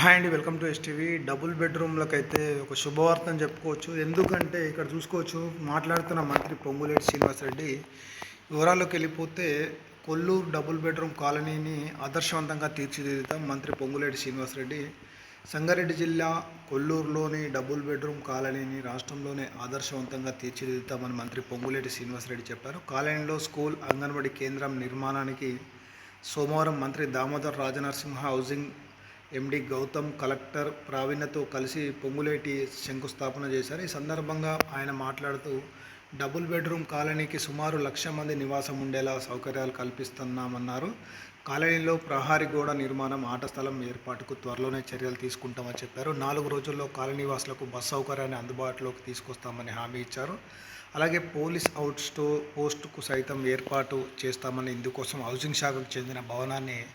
Hi అండి welcome to STV. Double బెడ్రూమ్లకు అయితే ఒక శుభవార్త అని చెప్పుకోవచ్చు. ఎందుకంటే ఇక్కడ చూసుకోవచ్చు మాట్లాడుతున్న మంత్రి పొంగులేటి శ్రీనివాసరెడ్డి వివరాల్లోకి వెళ్ళిపోతే కొల్లూరు డబుల్ బెడ్రూమ్ కాలనీని ఆదర్శవంతంగా తీర్చిదిద్దుతాం మంత్రి పొంగులేటి శ్రీనివాసరెడ్డి. సంగారెడ్డి జిల్లా కొల్లూరులోని డబుల్ బెడ్రూమ్ కాలనీని రాష్ట్రంలోనే ఆదర్శవంతంగా తీర్చిదిద్దుతామని మంత్రి పొంగులేటి శ్రీనివాసరెడ్డి చెప్పారు. కాలనీలో స్కూల్ అంగన్వాడీ కేంద్రం నిర్మాణానికి సోమవారం మంత్రి Damodar Rajanarasimha housing MD Gautam collector ప్రావీణ్యతో కలిసి పొంగులేటి శంకుస్థాపన చేశారు. ఈ సందర్భంగా ఆయన మాట్లాడుతూ డబుల్ బెడ్రూమ్ కాలనీకి సుమారు లక్ష మంది నివాసం ఉండేలా సౌకర్యాలు కల్పిస్తున్నామన్నారు. కాలనీలో ప్రహారీ గోడ నిర్మాణం ఆట స్థలం ఏర్పాటుకు త్వరలోనే చర్యలు తీసుకుంటామని చెప్పారు. నాలుగు రోజుల్లో కాలనీవాసులకు బస్ సౌకర్యాన్ని అందుబాటులోకి తీసుకొస్తామని హామీ ఇచ్చారు. అలాగే పోలీస్ అవుట్ స్టో పోస్టుకు సైతం ఏర్పాటు చేస్తామని ఇందుకోసం హౌసింగ్ శాఖకు చెందిన భవనాన్ని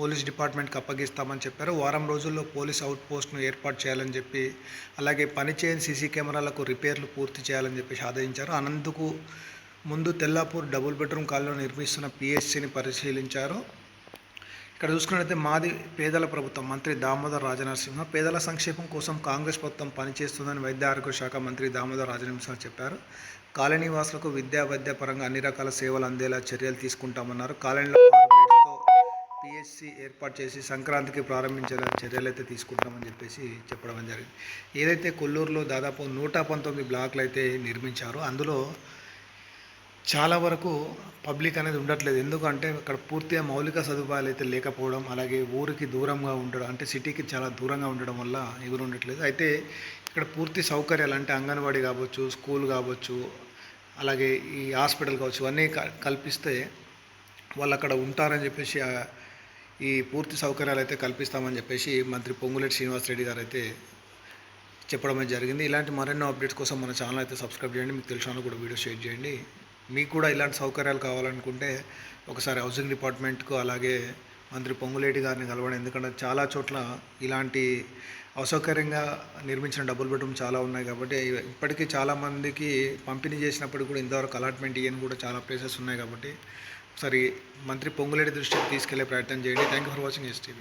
పోలీస్ డిపార్ట్మెంట్కి అప్పగిస్తామని చెప్పారు. వారం రోజుల్లో పోలీస్ అవుట్ పోస్ట్ను ఏర్పాటు చేయాలని చెప్పి అలాగే పనిచేయని సీసీ కెమెరాలకు రిపేర్లు పూర్తి చేయాలని చెప్పి ఆదేశించారు. అనందుకు ముందు తెల్లాపూర్ డబుల్ బెడ్రూమ్ కాలనీలో నిర్మిస్తున్న పిఎస్సిని పరిశీలించారు. ఇక్కడ చూసుకున్నట్లయితే మాది పేదల ప్రభుత్వం మంత్రి దామోదర్ రాజనరసింహ. పేదల సంక్షేమం కోసం కాంగ్రెస్ ప్రభుత్వం పనిచేస్తుందని వైద్య ఆరోగ్య శాఖ మంత్రి దామోదర్ రాజనరసింహ చెప్పారు. కాలనీ వాసులకు విద్యా వైద్య పరంగా అన్ని రకాల సేవలు అందేలా చర్యలు తీసుకుంటామన్నారు. కాలనీలో పిఎస్సి ఏర్పాటు చేసి సంక్రాంతికి ప్రారంభించేలా చర్యలు అయితే తీసుకుంటామని చెప్పేసి చెప్పడం జరిగింది. ఏదైతే కొల్లూరులో దాదాపు నూట పంతొమ్మిది బ్లాక్లు అయితే నిర్మించారో అందులో చాలా వరకు పబ్లిక్ అనేది ఉండట్లేదు. ఎందుకంటే ఇక్కడ పూర్తిగా మౌలిక సదుపాయాలు అయితే లేకపోవడం అలాగే ఊరికి దూరంగా ఉండడం అంటే సిటీకి చాలా దూరంగా ఉండడం వల్ల ఎవరు ఉండట్లేదు. అయితే ఇక్కడ పూర్తి సౌకర్యాలు అంటే అంగన్వాడీ కావచ్చు స్కూల్ కావచ్చు అలాగే ఈ హాస్పిటల్ కావచ్చు అన్నీ క- కల్పిస్తే వాళ్ళు అక్కడ ఉంటారని చెప్పేసి ఈ పూర్తి సౌకర్యాలు అయితే కల్పిస్తామని చెప్పేసి మంత్రి పొంగులేటి శ్రీనివాసరెడ్డి గారు అయితే చెప్పడం జరిగింది. ఇలాంటి మరెన్నో అప్డేట్స్ కోసం మన ఛానల్ అయితే సబ్స్క్రైబ్ చేయండి. మీకు తెలిసిన కూడా వీడియో షేర్ చేయండి. మీకు కూడా ఇలాంటి సౌకర్యాలు కావాలనుకుంటే ఒకసారి హౌసింగ్ డిపార్ట్మెంట్కు అలాగే మంత్రి పొంగులేటి గారిని కలవడం. ఎందుకంటే చాలా చోట్ల ఇలాంటి అసౌకర్యంగా నిర్మించిన డబుల్ బెడ్రూమ్ చాలా ఉన్నాయి కాబట్టి ఇప్పటికీ చాలామందికి పంపిణీ చేసినప్పుడు కూడా ఇంతవరకు అలాట్మెంట్ ఇవన్నీ కూడా చాలా ప్లేసెస్ ఉన్నాయి కాబట్టి ఒకసారి మంత్రి పొంగులేటి దృష్టికి తీసుకెళ్ళే ప్రయత్నం చేయండి. Thank you for watching STV